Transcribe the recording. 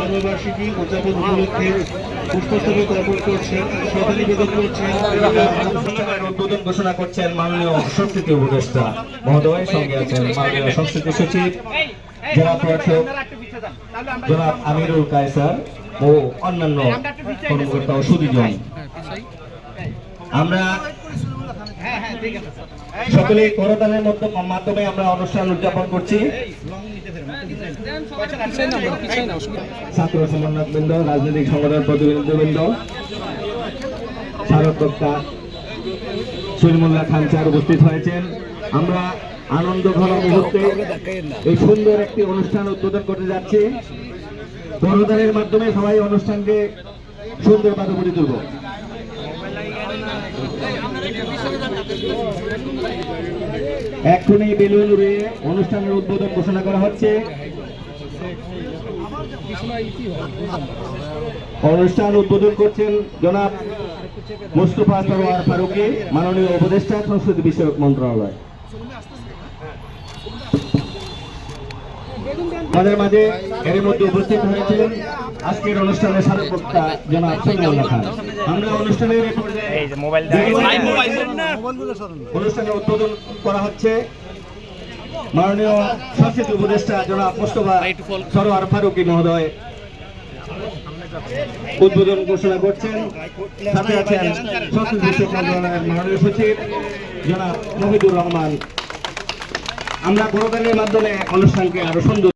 জন্মবার্ষিকী উদযাপন উপলক্ষে পুষ্পস্তবক অর্পণ করছেন করছেন উদ্বোধন ঘোষণা করছেন মাননীয় সংস্কৃতি উপদেষ্টা মহোদয় সঙ্গে আছেন মাননীয় সংস্কৃতি সচিব প্রশাসক জনাব আমিরুল কায়সার ও অন্যান্য কর্মকর্তা ও সুদীজন। আমরা সকলে করদানের মধ্য- মাধ্যমে আমরা অনুষ্ঠান উদযাপন করছি। ছাত্র সমন্বয় বৃন্দ রাজনৈতিক সংগঠন প্রতিনিধিবৃন্দ স্মারক বক্তা সলিমুল্লাহ খান স্যার উপস্থিত হয়েছেন। আমরা আনন্দ ঘন মুহূর্তে এই সুন্দর একটি অনুষ্ঠান উদ্বোধন করতে যাচ্ছি। করদানের মাধ্যমে সবাই অনুষ্ঠানকে সুন্দরভাবে গড়ে তুলব এক্ষুনি বেলুন উড়িয়ে অনুষ্ঠানের উদ্বোধন ঘোষণা করা হচ্ছে। অনুষ্ঠান উদ্বোধন করছেন জনাব মুস্তফা সরোয়ার ফারুকি, মাননীয় উপদেষ্টা, সংস্কৃতি বিষয়ক মন্ত্রণালয়। আমাদের মাঝে এর মধ্যে উপস্থিত হয়েছেন আজকের অনুষ্ঠানের সাথে বক্তা জনাব সলিমুল্লাহ খান। আমরা অনুষ্ঠানের অনুষ্ঠানের উদ্বোধন করা হচ্ছে মাননীয় সংস্কৃতি উপদেষ্টা জনাব মোস্তফা সরোয়ার ফারুকি মহোদয়। উদ্বোধন ঘোষণা করছেন। সাথে আছেন সংস্কৃতি মন্ত্রণালয়ের মাননীয় সচিব জনাব মহিদুর রহমান। আমরা করদানের মাধ্যমে অনুষ্ঠানকে আরও সুন্দর